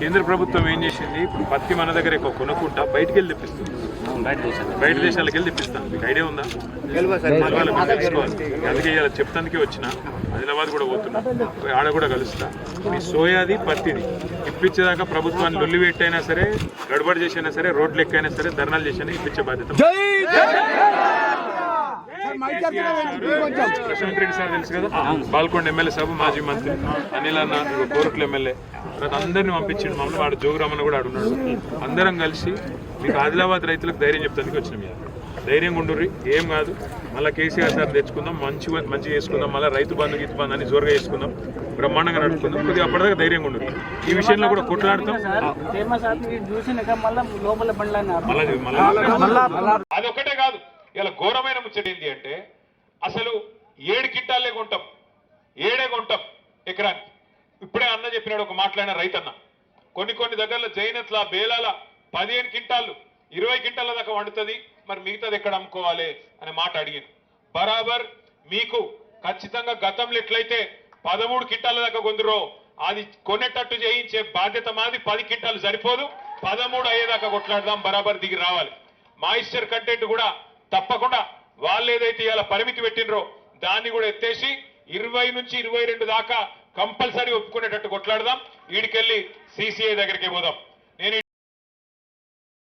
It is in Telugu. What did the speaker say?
కేంద్ర ప్రభుత్వం ఏం చేసింది? ఇప్పుడు పత్తి మన దగ్గర ఎక్కువ కొనుక్కుంటా బయటికి వెళ్ళి తెప్పిస్తుంది బయట దేశాలకు వెళ్ళి తెప్పిస్తాను. మీకు ఐడియా ఉందా? అందుకే ఇలా చెప్తానికి వచ్చిన. ఆదిలాబాద్ కూడా పోతున్నా. పోయి ఆడ కూడా కలుస్తా. మీ సోయాది పత్తిది ఇప్పించేదాకా ప్రభుత్వాన్ని లొల్లి పెట్టైనా సరే గడబడి చేసైనా సరే రోడ్లు ఎక్కైనా సరే ధర్నాలు చేసైనా ఇప్పించే బాధ్యత ప్రశాంత్ రెడ్డి సార్ తెలుసు కదా? బాల్కొండ ఎమ్మెల్యే సభ మాజీ మంత్రి. అనిల్ అన్న కోరుట్ల ఎమ్మెల్యే. తర్వాత అందరిని పంపించిండు మమ్మల్ని వాడు జోగురామన్న కూడా ఆడున్నాడు అందరం కలిసి మీకు ఆదిలాబాద్ రైతులకు ధైర్యం చెప్తానికి వచ్చినాం. ధైర్యంగా ఉండుర్రి. ఏం కాదు. మళ్ళీ కేసీఆర్ సార్ తెచ్చుకుందాం. మంచి మంచిగా చేసుకుందాం. మళ్ళీ రైతు బంధు గీతు బంధు అని జోరుగా చేసుకుందాం. బ్రహ్మాండంగా నడుపుకుందాం. కొద్దిగా అప్పటిదాకా ధైర్యంగా ఉండు ఈ విషయంలో కూడా కొట్లాడతాం. అదొక్కటే కాదు. ఇలా ఘోరమైన ముచ్చట ఏంటి అంటే అసలు ఏడు కిట్టాలే కొంటాం. ఏడే కొంటాం ఎకరానికి. ఇప్పుడే అన్న చెప్పినాడు ఒక మాట్లాడిన రైతన్న. కొన్ని కొన్ని దగ్గరలో జైనత్ల బేలాల పదిహేను కింటాలు ఇరవై కింటాల దాకా వండుతుంది. మరి మిగతాది ఎక్కడ అమ్ముకోవాలి అనే మాట అడిగింది బరాబర్ మీకు ఖచ్చితంగా గతంలో ఎట్లయితే పదమూడు కింటాల దాకా కొందరో అది కొనేటట్టు చేయించే బాధ్యత మాది. పది కింటాలు సరిపోదు. పదమూడు అయ్యేదాకా కొట్లాడదాం బరాబర్ దిగి రావాలి. మాయిశ్చర్ కంటెంట్ కూడా తప్పకుండా వాళ్ళు ఏదైతే ఇలా పరిమితి పెట్టినరో దాన్ని కూడా ఎత్తేసి ఇరవై నుంచి ఇరవై రెండు దాకా కంపల్సరీ ఒప్పుకునేటట్టు కొట్లాడదాం. వీడికెళ్ళి సిసిఐ దగ్గరికి పోదాం.